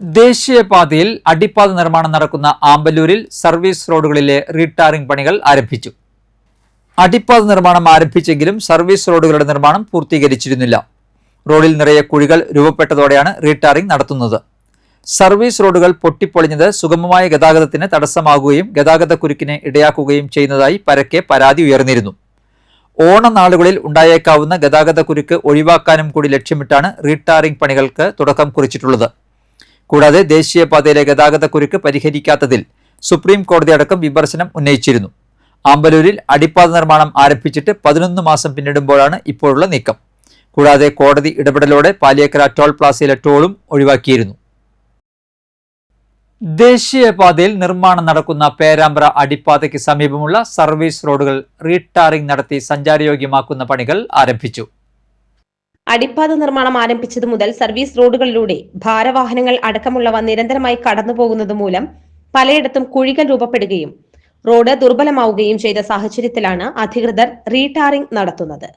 ദേശീയപാതയിൽ അടിപ്പാത നിർമ്മാണം നടക്കുന്ന ആമ്പല്ലൂരിൽ സർവീസ് റോഡുകളിലെ റീടാറിംഗ് പണികൾ ആരംഭിച്ചു. അടിപ്പാത നിർമ്മാണം ആരംഭിച്ചെങ്കിലും സർവീസ് റോഡുകളുടെ നിർമ്മാണം പൂർത്തീകരിച്ചിരുന്നില്ല. റോഡിൽ നിറയെ കുഴികൾ രൂപപ്പെട്ടതോടെയാണ് റീടാറിംഗ് നടത്തുന്നത്. സർവീസ് റോഡുകൾ പൊട്ടിപ്പൊളിഞ്ഞത് സുഗമമായ ഗതാഗതത്തിന് തടസ്സമാകുകയും ഗതാഗത കുരുക്കിന് ഇടയാക്കുകയും ചെയ്യുന്നതായി പരക്കെ പരാതി ഉയർന്നിരുന്നു. ഓണനാളുകളിൽ ഉണ്ടായേക്കാവുന്ന ഗതാഗത കുരുക്ക് ഒഴിവാക്കാനും കൂടി ലക്ഷ്യമിട്ടാണ് റീടാറിംഗ് പണികൾക്ക് തുടക്കം കുറിച്ചിട്ടുള്ളത്. കൂടാതെ ദേശീയപാതയിലെ ഗതാഗത കുരുക്ക് പരിഹരിക്കാത്തതിൽ സുപ്രീം കോടതി അടക്കം വിമർശനം ഉന്നയിച്ചിരുന്നു. ആമ്പലൂരിൽ അടിപ്പാത നിർമ്മാണം ആരംഭിച്ചിട്ട് പതിനൊന്ന് മാസം പിന്നിടുമ്പോഴാണ് ഇപ്പോഴുള്ള നീക്കം. കൂടാതെ കോടതി ഇടപെടലോടെ പാലിയേക്കര ടോൾ പ്ലാസയിലെ ടോളും ഒഴിവാക്കിയിരുന്നു. ദേശീയപാതയിൽ നിർമ്മാണം നടക്കുന്ന പേരാമ്പ്ര അടിപ്പാതയ്ക്ക് സമീപമുള്ള സർവീസ് റോഡുകൾ റീടാറിംഗ് നടത്തി സഞ്ചാരയോഗ്യമാക്കുന്ന പണികൾ ആരംഭിച്ചു. അടിപ്പാത നിർമ്മാണം ആരംഭിച്ചതു മുതൽ സർവീസ് റോഡുകളിലൂടെ ഭാരവാഹനങ്ങൾ അടക്കമുള്ളവ നിരന്തരമായി കടന്നുപോകുന്നത് മൂലം പലയിടത്തും കുഴികൾ രൂപപ്പെടുകയും റോഡ് ദുർബലമാവുകയും ചെയ്ത സാഹചര്യത്തിലാണ് അധികൃതർ റീടാറിംഗ് നടത്തുന്നത്.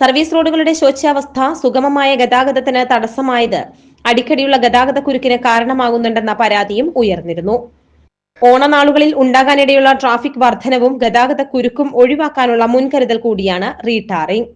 സർവീസ് റോഡുകളുടെ ശോച്യാവസ്ഥ സുഗമമായ ഗതാഗതത്തിന് തടസ്സമായത് അടിക്കടിയുള്ള ഗതാഗത കുരുക്കിന് കാരണമാകുന്നുണ്ടെന്ന പരാതിയും ഉയർന്നിരുന്നു. ഓണനാളുകളിൽ ഉണ്ടാകാനിടയുള്ള ട്രാഫിക് വർധനവും ഗതാഗത കുരുക്കും ഒഴിവാക്കാനുള്ള മുൻകരുതൽ കൂടിയാണ് റീടാറിംഗ്.